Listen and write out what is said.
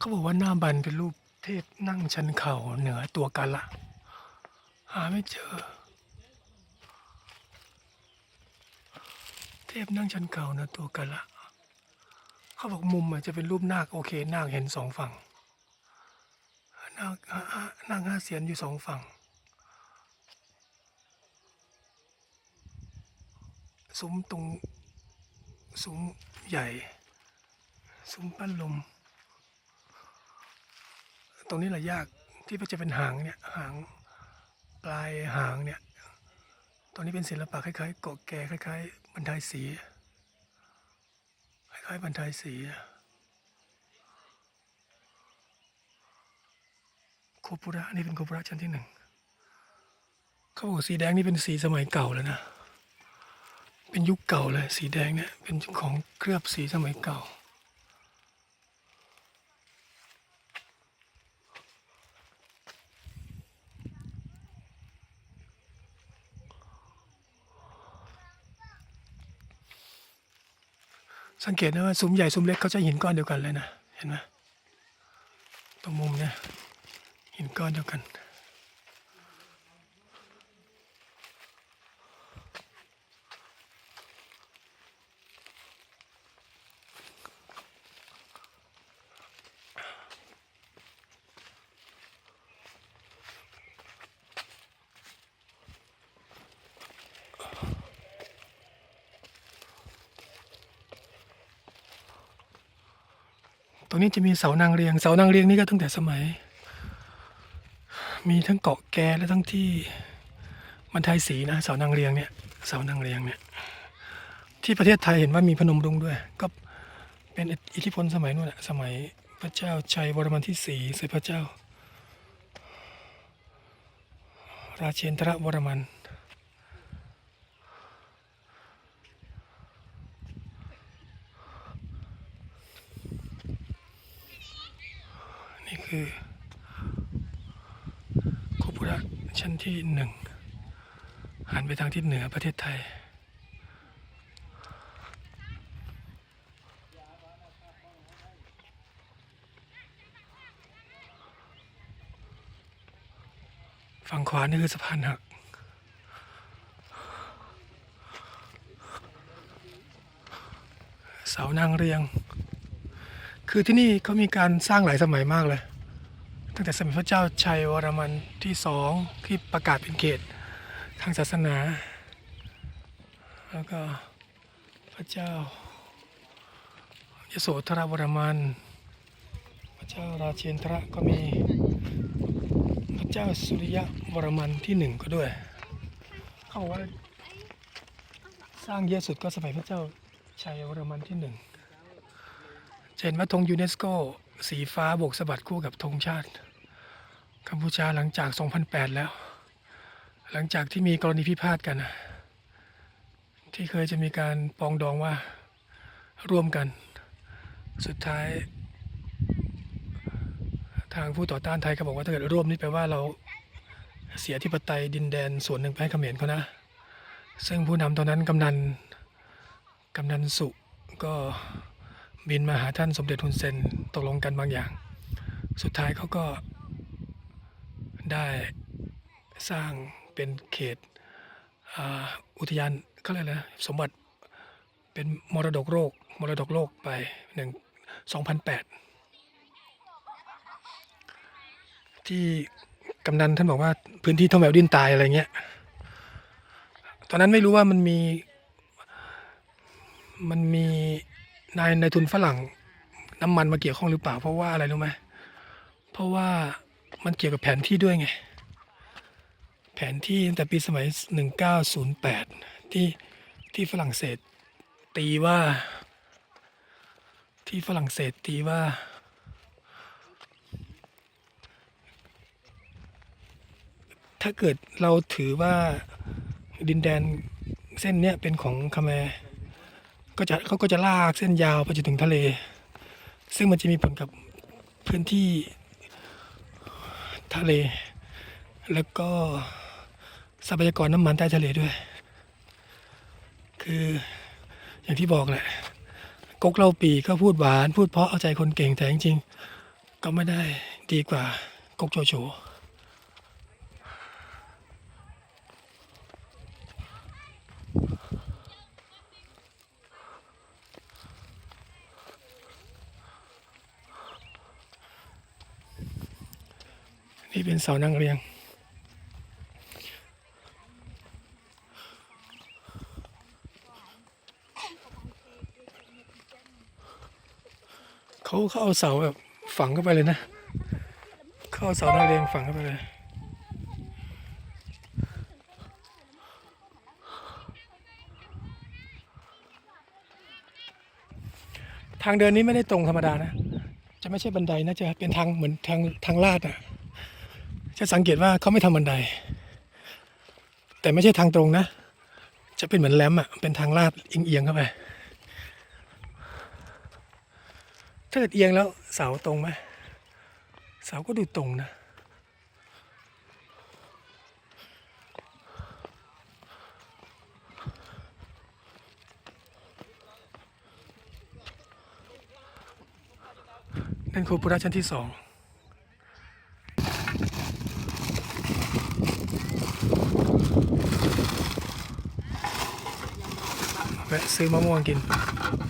เขาบอกว่าหน้าบันเป็นรูปเทพนั่งชันเข่าเหนือตัวกาละ หาไม่เจอ เทพนั่งชันเข่าเหนือตัวกาละเขาบอกมุมอาจจะเป็นรูปนาคโอเคนาคเห็นสองฝั่งนาคอ่าอ่านาคห้าเสียนอยู่สองฝั่งซุ้มตรงซุ้มใหญ่ ซุ้มปั้นลม ตรงนี้แหละยากที่จะเป็นหางเนี่ยหางปลายหางเนี่ยตรงนี้เป็นศิลปะคล้ายๆเกาะแก่คล้ายๆบรรทายสีคล้ายๆบรรทายสีโคปุระนี่เป็นโคปุระชั้นที่หนึ่งเขาบอกสีแดงนี่เป็นสีสมัยเก่าแล้วนะเป็นยุคเก่าเลยสีแดงเนี่ยเป็นของเคลือบสีสมัยเก่า สังเกตนะว่าซุ้มใหญ่ซุ้มเล็กเขาจะหินก้อนเดียวกันเลยนะ เห็นไหมตรงมุมเนี่ยหินก้อนเดียวกัน ตรงนี้จะมีเสานางเรียง เสานางเรียงนี่ก็ตั้งแต่สมัย มีทั้งเกาะแกและทั้งที่บรรทายสีนะเสานางเรียงเนี่ยเสานางเรียงเนี่ยที่ประเทศไทยเห็นว่ามีพนมรุ้งด้วย ก็เป็นอิทธิพลสมัยนู้นแหละสมัยพระเจ้าชัยวรมันที่สี่สยพระเจ้า ราเชนทรวรมัน คือโคปุระชั้นที่หนึ่งหันไปทางทิศเหนือประเทศไทย ฝั่งขวานี่คือสะพานหักเสานางเรียง คือที่นี่เขามีการสร้างหลายสมัยมากเลย ตั้งแต่สมัยพระเจ้าชัยวรมันที่สองที่ประกาศเป็นเขตทางศาสนา แล้วก็พระเจ้ายโสธรวรมัน พระเจ้าราเชนทรก็มี พระเจ้าสุริยะวรมันที่หนึ่งก็ด้วย เขาบอกว่าสร้างเยอะสุดก็สมัยพระเจ้าชัยวรมันที่หนึ่งเห็นว่าธงยูเนสโกสีฟ้าโบกสะบัดคู่กับธงชาติ กัมพูชาหลังจาก 2008 แล้ว หลังจากที่มีกรณีพิพาทกัน ที่เคยจะมีการปองดองว่าร่วมกัน สุดท้าย ทางผู้ต่อต้านไทยก็บอกว่าถ้าเกิดร่วมนี่แปลว่าเราเสียที่ปไตยดินแดนส่วนหนึ่งไปให้เขมรเขานะ ซึ่งผู้นำตอนนั้นกำนันกำนันสุก็บินมาหาท่านสมเด็จฮุนเซนตกลงกันบางอย่าง สุดท้ายเขาก็ ได้สร้างเป็นเขตอุทยานเขาเรียกอะไรนะสมบัติเป็นมรดกโลกมรดกโลกไปหนึ่งสองพันแปดที่กำนันท่านบอกว่าพื้นที่ท่องแววดินตายอะไรเงี้ยตอนนั้นไม่รู้ว่ามันมีมันมีนายนายทุนฝรั่งน้ำมันมาเกี่ยวข้องหรือเปล่า เพราะว่าอะไรรู้ไหมเพราะว่า มันเกี่ยวกับแผนที่ด้วยไง แผนที่ตั้งแต่ปีสมัย 1908 ที่ที่ฝรั่งเศสตีว่า ที่ฝรั่งเศสตีว่า ถ้าเกิดเราถือว่าดินแดนเส้นเนี้ยเป็นของคาแมร์ก็จะเขาก็จะลากเส้นยาวไปจนถึงทะเล ซึ่งมันจะมีผลกับพื้นที่ ทะเล แล้วก็ทรัพยากรน้ำมันใต้ทะเลด้วย คืออย่างที่บอกแหละก๊กเล่าปีก็พูดหวาน พูดเพราะเอาใจคนเก่งแต่จริงๆก็ไม่ได้ดีกว่าก๊กโจโฉ นี่เป็นเสานั่งเรียง เขาเขาเอาเสาแบบฝังเข้าไปเลยนะ เขาเอาเสานั่งเรียงฝังเข้าไปเลยทางเดินนี้ไม่ได้ตรงธรรมดานะ จะไม่ใช่บันไดนะจะเป็นทางเหมือนทางทางลาดอะ จะสังเกตว่าเขาไม่ทำบันได แต่ไม่ใช่ทางตรงนะ จะเป็นเหมือนแรมอะเป็นทางลาดเอียงๆเข้าไปถ้าเกิดเอียงแล้วเสาตรงไหมเสาก็ดูตรงนะนั่นคือปุระชั้นที่สอง แว